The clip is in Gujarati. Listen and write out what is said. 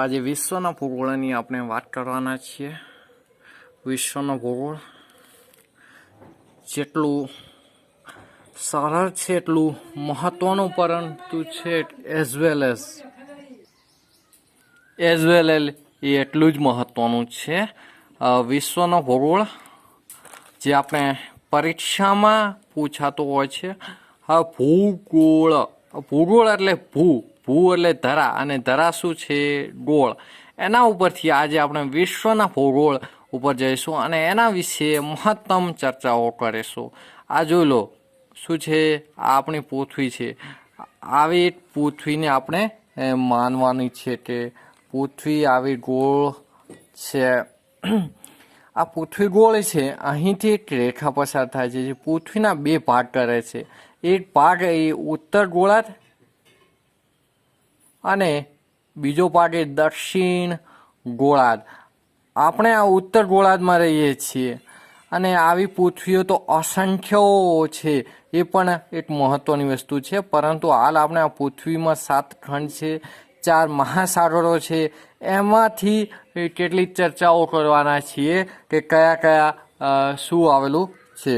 આજે વિશ્વના ભૂગોળની આપણે વાત કરવાના છીએ. વિશ્વનો ભૂગોળ જેટલું સરળ છે, એટલું મહત્વનું પરંતુ છે as well as as well L એ એટલું જ મહત્વનું છે. વિશ્વનો ભૂગોળ જે આપણે પરીક્ષામાં પૂછાતો હોય છે. આ ભૂગોળ. ભૂગોળ એટલે ભૂ. ભૂ એટલે ધરા અને ધરા શું છે ગોળ. એના ઉપરથી આજે આપણે વિશ્વના ભૂગોળ ઉપર જઈશું અને એના વિશે મહત્તમ ચર્ચાઓ કરીશું. આ જોઈ લો, શું છે? આ આપણી પૃથ્વી છે. આવી પૃથ્વીને આપણે માનવાની છે કે પૃથ્વી આવી ગોળ છે. આ પૃથ્વી ગોળ છે, અહીંથી એક રેખા પસાર થાય છે જે પૃથ્વીના બે ભાગ કરે છે. એક ભાગ એ ઉત્તર ગોળાર્ધ અને બીજો ભાગ એ દક્ષિણ ગોળાર્ધ. આપણે આ ઉત્તર ગોળાર્ધમાં રહીએ છીએ અને આવી પૃથ્વીઓ તો અસંખ્યો છે. એ પણ એક મહત્ત્વની વસ્તુ છે. પરંતુ હાલ આપણે આ પૃથ્વીમાં સાત ખંડ છે, ચાર મહાસાગરો છે. એમાંથી કેટલીક ચર્ચાઓ કરવાના છીએ કે કયા કયા શું આવેલું છે.